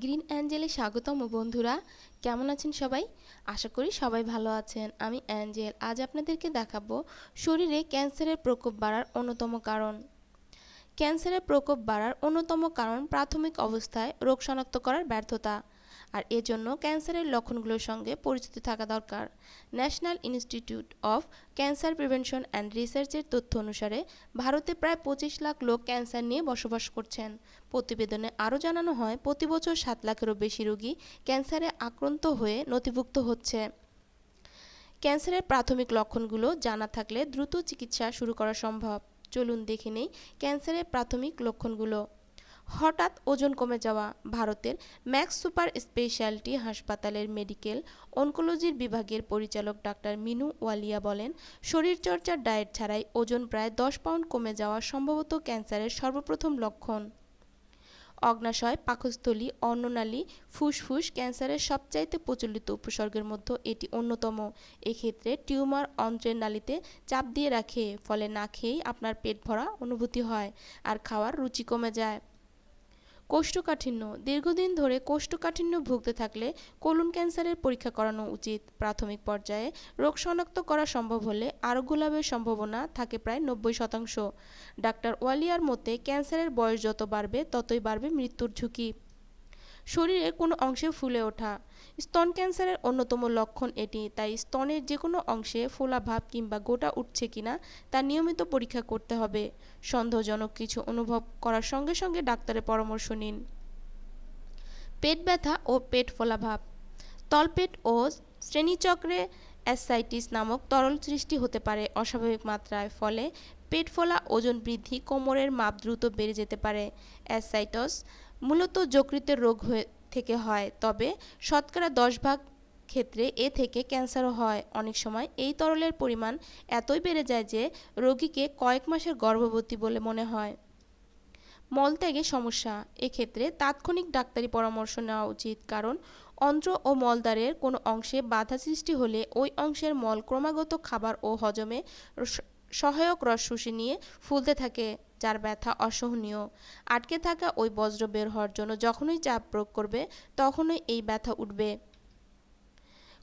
Green অ্যাঞ্জেলে স্বাগতম বন্ধুরা। কেমন আছেন সবাই? আশা করি সবাই ভালো আছেন। আমি অ্যাঞ্জেল। আজ আপনাদেরকে দেখাবো শরীরে ক্যান্সারের প্রকোপ বাড়ার অন্যতম কারণ। ক্যান্সারের প্রকোপ বাড়ার অন্যতম কারণ প্রাথমিক অবস্থায় রোগ শনাক্ত করার ব্যর্থতা। আর এজন্য ক্যান্সারের লক্ষণগুলোর সঙ্গে পরিচিত থাকা দরকার। National Institute of Cancer Prevention and রিসার্চের তথ্য অনুসারে ভারতে প্রায় পঁচিশ লাখ লোক ক্যান্সার নিয়ে বসবাস করছেন। প্রতিবেদনে আরও জানানো হয়, প্রতি বছর সাত লাখেরও বেশি রোগী ক্যান্সারে আক্রান্ত হয়ে নথিভুক্ত হচ্ছে। ক্যান্সারের প্রাথমিক লক্ষণগুলো জানা থাকলে দ্রুত চিকিৎসা শুরু করা সম্ভব। চলুন দেখে নেই ক্যান্সারের প্রাথমিক লক্ষণগুলো। হঠাৎ ওজন কমে যাওয়া ভারতের ম্যাক্স সুপার স্পেশালিটি হাসপাতালের মেডিকেল অনকোলজির বিভাগের পরিচালক ডাক্তার মিনু ওয়ালিয়া বলেন, শরীরচর্চার ডায়েট ছাড়াই ওজন প্রায় দশ পাউন্ড কমে যাওয়া সম্ভবত ক্যান্সারের সর্বপ্রথম লক্ষণ। অগ্নাশয়, পাকস্থলী, অন্ননালী, ফুসফুস ক্যান্সারের সবচাইতে প্রচলিত উপসর্গের মধ্যে এটি অন্যতম। এক্ষেত্রে টিউমার অন্ত্রের নালীতে চাপ দিয়ে রাখে, ফলে না খেয়েই আপনার পেট ভরা অনুভূতি হয় আর খাওয়ার রুচি কমে যায়। কোষ্ঠকাঠিন্য। দীর্ঘদিন ধরে কোষ্ঠকাঠিন্য ভুগতে থাকলে কোলন ক্যান্সারের পরীক্ষা করানো উচিত। প্রাথমিক পর্যায়ে রোগ শনাক্ত করা সম্ভব হলে আরোগ্য লাভের সম্ভাবনা থাকে প্রায় নব্বই শতাংশ। ডাক্তার ওয়ালিয়ার মতে ক্যান্সারের বয়স যত বাড়বে, ততই বাড়বে মৃত্যুর ঝুঁকি। শরীরের কোনো অংশে ফুলে ওঠা। স্তন ক্যান্সারের অন্যতম লক্ষণ এটি, তাই স্তনের যে কোনো অংশে ফোলা ভাব কিংবা গোটা উঠছে কিনা তা নিয়মিত পরীক্ষা করতে হবে। সন্দেহজনক কিছু অনুভব করার সঙ্গে সঙ্গে ডাক্তারের পরামর্শ নিন। পেট ব্যথা ও পেট ফোলা ভাব। তলপেট ও শ্রেণীচক্রে অ্যাসাইটিস নামক তরল সৃষ্টি হতে পারে অস্বাভাবিক মাত্রায়, ফলে পেট ফোলা ওজন বৃদ্ধি কোমরের মাপ দ্রুত বেড়ে যেতে পারে। অ্যাসাইটস মূলত যকৃতের রোগ হয়ে থেকে হয়, তবে শতকরা দশ ভাগ ক্ষেত্রে এ থেকে ক্যান্সারও হয়। অনেক সময় এই তরলের পরিমাণ এতই বেড়ে যায় যে রোগীকে কয়েক মাসের গর্ভবতী বলে মনে হয়। মলত্যাগে সমস্যা এক্ষেত্রে তাৎক্ষণিক ডাক্তারি পরামর্শ নেওয়া উচিত, কারণ অন্ত্র ও মলদ্বারের কোনো অংশে বাধা সৃষ্টি হলে ওই অংশের মল ক্রমাগত খাবার ও হজমে সহায়ক রস শুষে নিয়ে ফুলতে থাকে। যার ব্যথা অসহনীয়। আটকে থাকা ওই বজ্র বের হওয়ার জন্য যখনই চাপ প্রয়োগ করবে, তখনই এই ব্যথা উঠবে।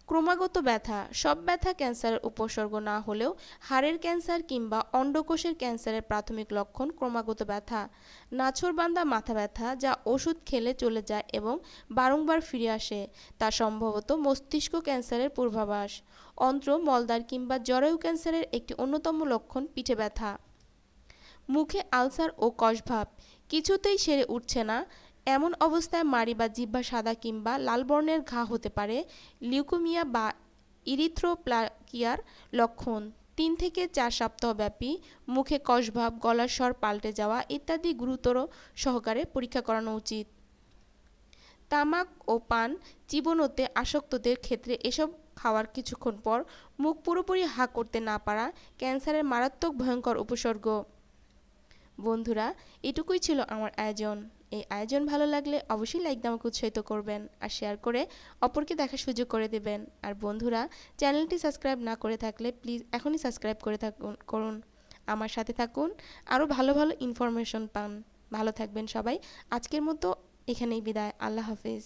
ক্রমাগত ব্যথা, সব ব্যথা ক্যান্সারের উপসর্গ না হলেও হাড়ের ক্যান্সার কিংবা অন্ডকোষের ক্যান্সারের প্রাথমিক লক্ষণ ক্রমাগত ব্যথা। নাছোড়বান্দা মাথা ব্যথা যা ওষুধ খেলে চলে যায় এবং বারংবার ফিরে আসে, তা সম্ভবত মস্তিষ্ক ক্যান্সারের পূর্বাভাস। অন্ত্র মলদার কিংবা জরায়ু ক্যান্সারের একটি অন্যতম লক্ষণ পিঠে ব্যথা। মুখে আলসার ও কষভাব। কিছুতেই সেরে উঠছে না। এমন অবস্থায় মাড়ি বা জিহ্বা সাদা কিংবা লাল বর্ণের ঘা হতে পারে লিউকোমিয়া বা ইরিথ্রোপ্লাকিয়ার লক্ষণ। তিন থেকে চার সপ্তাহব্যাপী মুখে কষভাব, গলার স্বর পাল্টে যাওয়া ইত্যাদি গুরুতর সহকারে পরীক্ষা করানো উচিত। তামাক ও পান জীবনতে আসক্তদের ক্ষেত্রে এসব খাওয়ার কিছুক্ষণ পর মুখ পুরোপুরি হা করতে না পারা ক্যান্সারের মারাত্মক ভয়ঙ্কর উপসর্গ। বন্ধুরা, এটুকুই ছিল আমার আয়োজন। এই আয়োজন ভালো লাগলে অবশ্যই লাইক আমাকে উৎসাহিত করবেন আর শেয়ার করে অপরকে দেখার সুযোগ করে দেবেন। আর বন্ধুরা, চ্যানেলটি সাবস্ক্রাইব না করে থাকলে প্লিজ এখনই সাবস্ক্রাইব করে থাকুন, করুন। আমার সাথে থাকুন, আরও ভালো ভালো ইনফরমেশন পান। ভালো থাকবেন সবাই। আজকের মতো এখানেই বিদায়। আল্লাহ হাফেজ।